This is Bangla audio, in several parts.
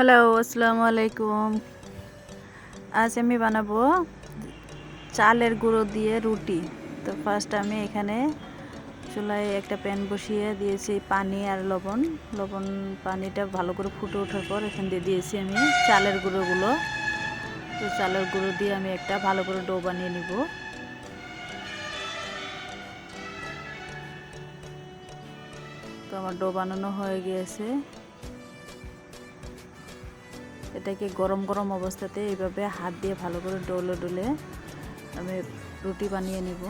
হ্যালো আসসালামু আলাইকুম আজ আমি বানাবো চালের গুঁড়ো দিয়ে রুটি। তো ফার্স্ট আমি এখানে চুলায় একটা প্যান বসিয়ে দিয়েছি পানি আর লবণ। লবণ পানিটা ভালো করে ফুটে ওঠার পর এখান দিয়ে দিয়েছি আমি চালের গুঁড়োগুলো। তো চালের গুঁড়ো দিয়ে আমি একটা ভালো করে ডো বানিয়ে নিব। তো আমার ডো বানানো হয়ে গিয়েছে। এটাকে গরম গরম অবস্থাতে এইভাবে হাত দিয়ে ভালো করে ডলে ডলে আমি রুটি বানিয়ে নিব।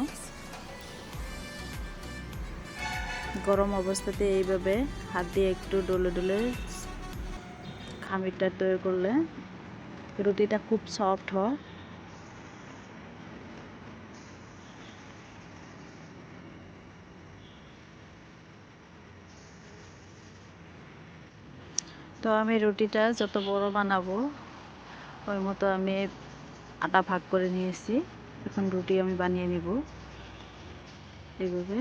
গরম অবস্থাতে এইভাবে হাত দিয়ে একটু ডলে ডলে খামিরটা তৈরি করলে রুটিটা খুব সফট হয়। তো আমি রুটিটা যত বড় বানাবো, ওই মতো আমি আটা ভাগ করে নিয়েছি। এখন রুটি আমি বানিয়ে নিব এইভাবে।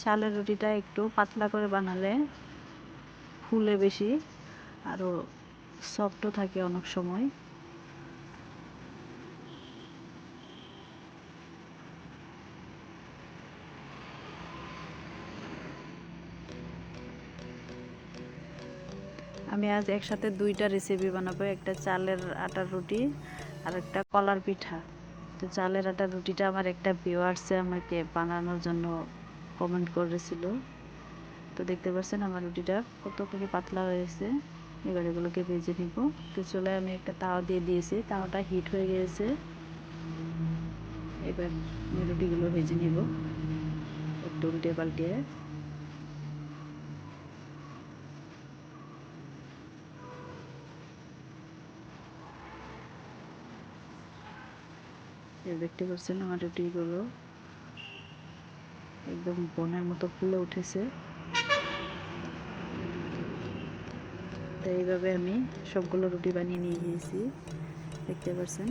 চালের রুটিটা একটু পাতলা করে বানালে ফুলে বেশি, আরও সফটও থাকে অনেক সময়। আমি আজ একসাথে দুইটা রেসিপি বানাবো, একটা চালের আটার রুটি আর একটা কলার পিঠা। তো চালের আটার রুটিটা আমার একটা ভিউয়ার্সে আমাকে বানানোর জন্য কমেন্ট করেছিল। তো দেখতে পাচ্ছেন আমার রুটিটা কত করে পাতলা হয়েছে। এবার এগুলোকে ভেজে নিব। তো চলে আমি একটা তাওয়া দিয়ে দিয়েছি। তাওয়াটা হিট হয়ে গিয়েছে। এবার আমি রুটিগুলো ভেজে নিব। একটু উল্টে পাল্টিয়ে দেখতে পাচ্ছেন রুটিগুলো একদম বনের মতো ফুলে উঠেছে। তো এইভাবে আমি সবগুলো রুটি বানিয়ে নিয়ে গিয়েছি। দেখতে পাচ্ছেন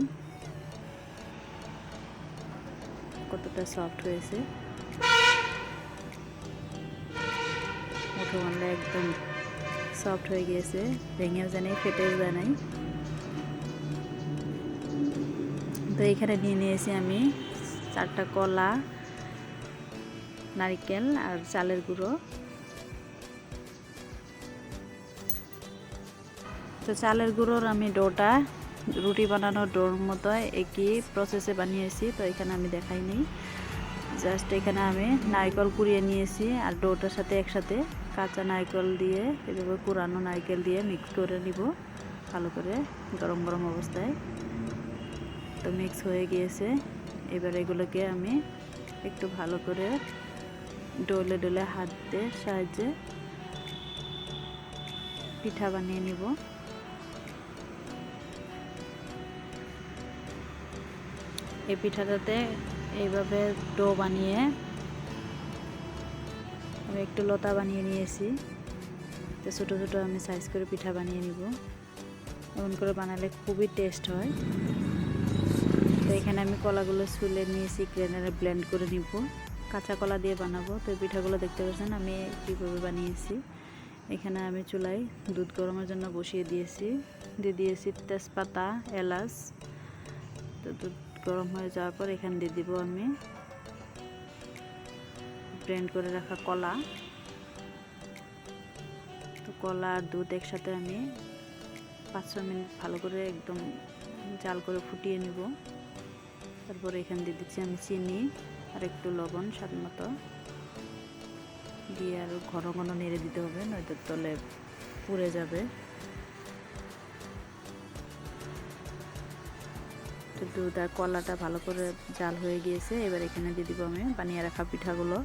কতটা সফট হয়েছে। মুঠো একদম সফট হয়ে গিয়েছে। ভেঙেও জানাই ফেটেও যায় এখানে নিয়ে নিয়েছি আমি চারটা কলা, নারিকেল আর চালের গুঁড়ো। তো চালের গুঁড়োর আমি ডোটা, রুটি বানানোর ডোর মতো একই প্রসেসে বানিয়েছি, তো এখানে আমি দেখাইনি জাস্ট এখানে আমি নারকেল কুড়িয়ে নিয়েছি আর ডোটার সাথে একসাথে কাঁচা নারকেল দিয়ে, এভাবে কুড়ানো নারকেল দিয়ে মিক্স করে নিব, ভালো করে গরম গরম অবস্থায়। তো মিক্স হয়ে গিয়েছে। এবার এগুলোকে আমি একটু ভালো করে ডলে ডলে হাতের সাহায্যে পিঠা বানিয়ে নিব। এই পিঠাটাতে এইভাবে ডো বানিয়ে আমি একটু লতা বানিয়ে নিয়েছি। তো ছোটো ছোটো আমি সাইজ করে পিঠা বানিয়ে নিব। এমন করে বানালে খুবই টেস্ট হয়। তো এখানে আমি কলাগুলো ছুলে নিয়েছি গ্রেনারে ব্লেন্ড করে নিব। কাঁচা কলা দিয়ে বানাবো। তো পিঠাগুলো দেখতে পাচ্ছেন আমি কীভাবে বানিয়েছি। এখানে আমি চুলায় দুধ গরমের জন্য বসিয়ে দিয়েছি। দিয়ে দিয়েছি তেজপাতা এলাচ। তো দুধ গরম হয়ে যাওয়ার পর এখানে দিয়ে দিব আমি ব্লেন্ড করে রাখা কলা। তো কলা আর দুধ একসাথে আমি পাঁচ ছ মিনিট ভালো করে একদম জাল করে ফুটিয়ে নিব। তারপরে এখানে দিয়ে দিচ্ছি আমি চিনি আর একটু লবণ স্বাদ মতো। দিয়ে আরও ঘন ঘন নেড়ে দিতে হবে, নয়তো তলে পুড়ে যাবে। তো দুধ আর কলাটা ভালো করে জাল হয়ে গিয়েছে, এবার এখানে দিয়ে দিব আমি বানিয়ে রাখা পিঠাগুলো।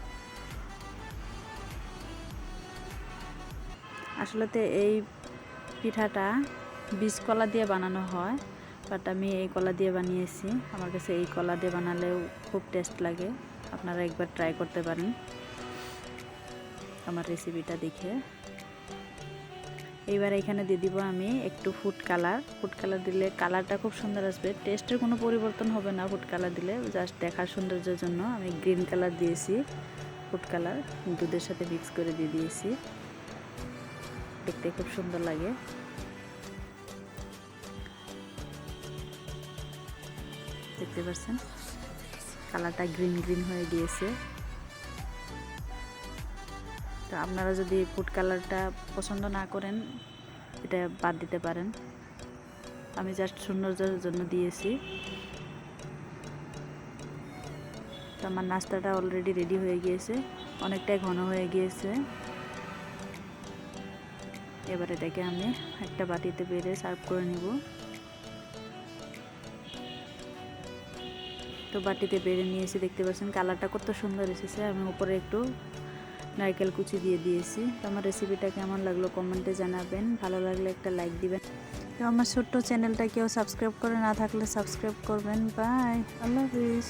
আসলেতে এই পিঠাটা বীজ কলা দিয়ে বানানো হয়। বাট আমি এই কলা দিয়ে বানিয়েছি। আমার কাছে এই কলা দিয়ে বানালেও খুব টেস্ট লাগে। আপনারা একবার ট্রাই করতে পারেন। আমার রেসিপিটা দেখে। এইবার এখানে দিয়ে দিব আমি একটু ফুড কালার ফুড কালার দিলে কালারটা খুব সুন্দর আসবে। টেস্টের কোনো পরিবর্তন হবে না ফুড কালার দিলে। জাস্ট দেখার সৌন্দর্যের জন্য আমি গ্রিন কালার দিয়েছি ফুড কালার দুধের সাথে মিক্স করে দিয়ে দিয়েছি। দেখতে খুব সুন্দর লাগে। দেখতে পাচ্ছেন। কালারটা গ্রিন গ্রিন হয়ে গিয়েছে। তো আপনারা যদি ফুড কালারটা পছন্দ না করেন, এটা বাদ দিতে পারেন। আমি জাস্ট সৌন্দর্যের জন্য দিয়েছি। তো আমার নাস্তাটা অলরেডি রেডি হয়ে গিয়েছে। অনেকটাই ঘন হয়ে গিয়েছে। এবার এটাকে আমি একটা বাটিতে বেড়ে সার্ভ করে নিব। তো বাটিতে বেড়ে নিয়েছি দেখতে পাচ্ছেন কালারটা কত সুন্দর এসেছে। আমি উপরে একটু নারকেল কুচি দিয়ে দিয়েছি। তো আমার রেসিপিটা কেমন লাগল কমেন্টে জানাবেন। ভালো লাগলে একটা লাইক দিবেন। তো আমার ছোট্ট চ্যানেলটা কেউ সাবস্ক্রাইব করে না থাকলে সাবস্ক্রাইব করবেন। বাই আল্লাহ হাফিজ।